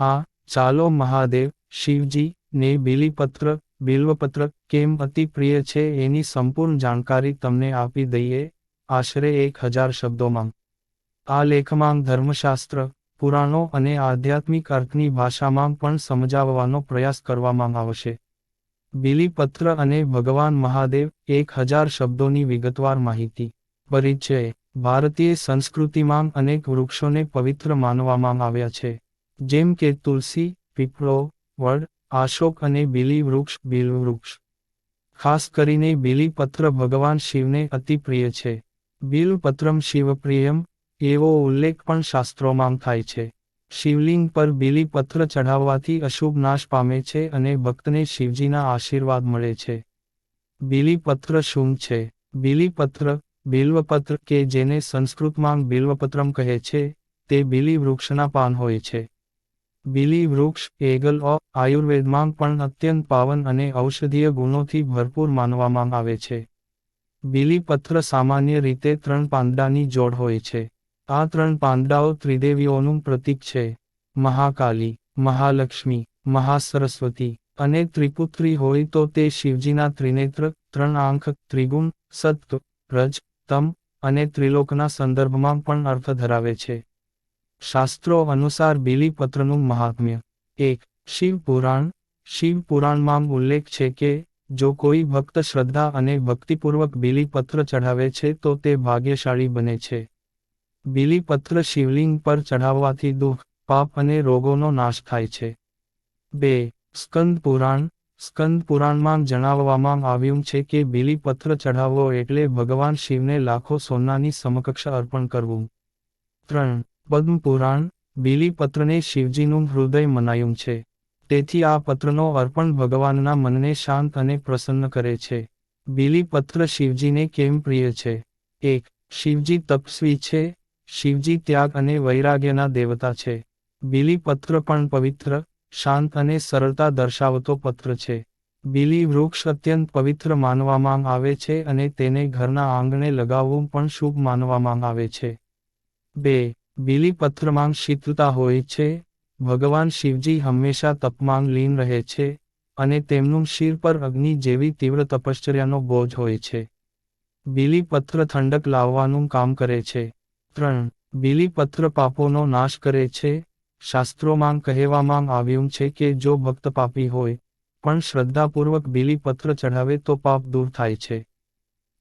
હા, ચાલો મહાદેવ, શિવજી, ને બિલીપત્ર, બિલ્વપત્ર, કેમ અતિ પ્રિય છે એની સંપૂર્ણ જાણકારી તમને આપી દઈએ, આશરે એક હજાર શબ્દોમાં. આ લેખમાં ધર્મશાસ્ત્ર, પુરાણો અને આધ્યાત્મિક અર્થની ભાષામાં પણ સમજાવવાનો પ્રયાસ કરવામાં આવશે. બિલીપત્ર અને ભગવાન મહાદેવ, એક હજાર શબ્દોની વિગતવાર માહિતી. પરિચય, ભારતીય સંસ્કૃતિમાં અનેક વૃક્ષોને પવિત્ર માનવામાં આવ્યા છે. જેમ કે તુલસી, પીપળો, વડ, આશોક અને બીલી વૃક્ષ, બીલ વૃક્ષ. ખાસ કરીને બિલીપત્ર ભગવાન શિવને અતિ પ્રિય છે. બિલપત્રમ શિવપ્રિયમ, એવો ઉલ્લેખ પણ શાસ્ત્રોમાં થાય છે. શિવલિંગ પર બિલીપત્ર ચઢાવવાથી અશુભ નાશ પામે છે અને ભક્તને શિવજીના આશીર્વાદ મળે છે. બિલીપત્ર શું છે? બિલીપત્ર, બિલ્વપત્ર કે જેને સંસ્કૃતમાં બિલ્વપત્રમ કહે છે, તે બિલી વૃક્ષના પાન હોય છે. બિલી વૃક્ષ એગલ ઓફ આયુર્વેદમાં પણ અત્યંત પાવન અને ઔષધીય ગુણોથી ભરપૂર માનવામાં આવે છે. બિલીપત્ર સામાન્ય રીતે ત્રણ પાંદડાની જોડ હોય છે. આ ત્રણ પાંદડાઓ ત્રિદેવીઓનું પ્રતીક છે. મહાકાલી, મહાલક્ષ્મી, મહાસરસ્વતી અને ત્રિપુત્રી હોય તો તે શિવજીના ત્રિનેત્ર, ત્રણ આંખ, ત્રિગુણ સત્વ રજ, તમ અને ત્રિલોકના સંદર્ભમાં પણ અર્થ ધરાવે છે. શાસ્ત્રો અનુસાર બીલીપત્રનું મહાત્મ્ય. એક, શિવ પુરાણ. ઉલ્લેખ છે કે, જો કોઈ ભક્ત શ્રદ્ધા અને ભક્તિપૂર્વક બિલીપત્ર ચઢાવે છે તો તે ભાગ્યશાળી બને છે. બિલીપત્ર શિવલિંગ પર ચઢાવવાથી દુઃખ, પાપ અને રોગોનો નાશ થાય છે. બે, સ્કંદ પુરાણ. સ્કંદ પુરાણમાં જણાવવામાં આવ્યું છે કે બિલીપત્ર ચઢાવવો એટલે ભગવાન શિવને લાખો સોનાની સમકક્ષ અર્પણ કરવું. ત્રણ પદ્મ પુરાણ બિલીપત્રને શિવજીનું હૃદય મનાયું છે. તેથી આ પત્રનો અર્પણ ભગવાનના મનને શાંત અને પ્રસન્ન કરે છે. બિલીપત્ર શિવજીને કેમ પ્રિય છે? એક, શિવજી તપસ્વી છે. શિવજી ત્યાગ અને વૈરાગ્યના દેવતા છે. બિલીપત્ર પણ પવિત્ર, શાંત અને સરળતા દર્શાવતો પત્ર છે. બિલી વૃક્ષ અત્યંત પવિત્ર માનવામાં આવે છે અને તેને ઘરના આંગણે લગાવવું પણ શુભ માનવામાં આવે છે. બે બિલીપત્રમાં શીતળતા હોય છે, ભગવાન શિવજી હંમેશા તપમાન લીન રહે છે અને તેમનું શિર પર અગ્નિ જેવી તીવ્ર તપશ્ચર્યાનો બોજ હોય છે. બિલીપત્ર ઠંડક લાવવાનું કામ કરે છે. ત્રણ બિલીપત્ર પાપોનો નાશ કરે છે. શાસ્ત્રોમાં કહેવામાં આવ્યું છે કે જો ભક્ત પાપી હોય, પણ શ્રદ્ધાપૂર્વક બિલીપત્ર ચઢાવે તો પાપ દૂર થાય છે.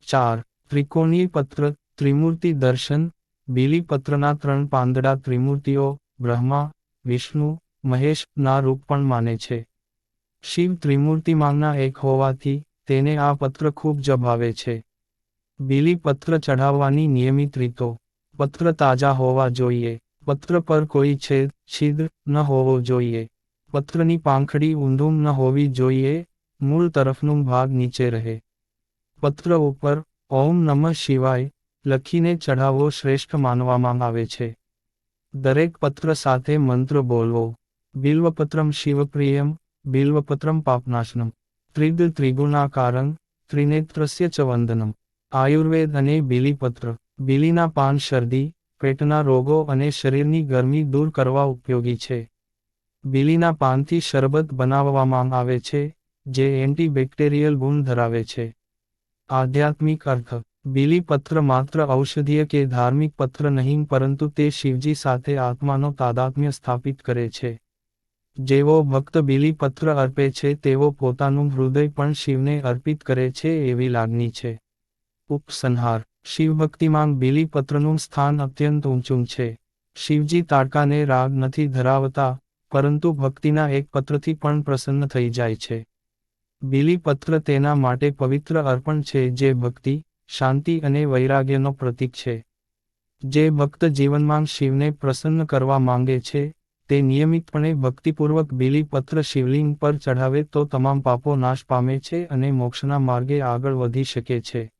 ચાર ત્રિકોણીય પત્ર ત્રિમૂર્તિ દર્શન બિલીપત્રના ત્રણ પાંદડા ત્રિમૂર્તિઓ, બ્રહ્મા, વિષ્ણુ, મહેશ, ના રૂપ પણ માને છે. શિવ ત્રિમૂર્તિમાંના એક હોવાથી તેને આ પત્ર ખૂબ જ ભાવે છે. બિલીપત્ર ચઢાવવાની નિયમિત રીતો. પત્ર તાજા હોવા જોઈએ. પત્ર પર કોઈ છેદ, છિદ્ર ન હોવો જોઈએ. પત્રની પાંખડી ઊંધું ન હોવી જોઈએ. મૂળ તરફનું ભાગ નીચે રહે. પત્ર ઉપર, ઓમ નમઃ શિવાય લખીને ચઢાવવો શ્રેષ્ઠ માનવામાં આવે છે. દરેક પત્ર સાથે મંત્ર બોલવો. બિલ્વપત્રમ શિવપ્રિયમ, બિલ્વપત્રમ પાપનાશનમ. ત્રિદ ત્રિગુણાકારં, ત્રિનેત્રસ્ય ચ વંદનમ. આયુર્વેદ અને બિલીપત્ર. બિલીના પાન શરદી, પેટના રોગો અને શરીરની ગરમી દૂર કરવા ઉપયોગી છે. બિલીના પાનથી શરબત બનાવવામાં આવે છે, જે એન્ટીબેક્ટેરિયલ ગુણ ધરાવે છે. આધ્યાત્મિક અર્થ. બિલીપત્ર માત્ર ઔષધીય કે ધાર્મિક પત્ર નહીં, પરંતુ તે શિવજી સાથે આત્માનો તાદાત્મ્ય સ્થાપિત કરે છે. જેવો ભક્ત બિલીપત્ર અર્પે છે, તેવો પોતાનું હૃદય પણ શિવને અર્પિત કરે છે એવી લાગણી છે. ઉપસંહાર. શિવભક્તિમાં બિલીપત્રનું સ્થાન અત્યંત ઊંચું છે. શિવજી તાડકાને રાગ નથી ધરાવતા, પરંતુ ભક્તિના એક પત્રથી પણ પ્રસન્ન થઈ જાય છે. બિલીપત્ર તેના માટે પવિત્ર અર્પણ છે, જે ભક્તિ શાંતિ અને વૈરાગ્યનો પ્રતીક છે. જે ભક્ત જીવનમાં શિવને પ્રસન્ન કરવા માંગે છે, તે નિયમિતપણે ભક્તિપૂર્વક બિલીપત્ર શિવલિંગ પર ચઢાવે તો તમામ પાપો નાશ પામે છે અને મોક્ષના માર્ગે આગળ વધી શકે છે.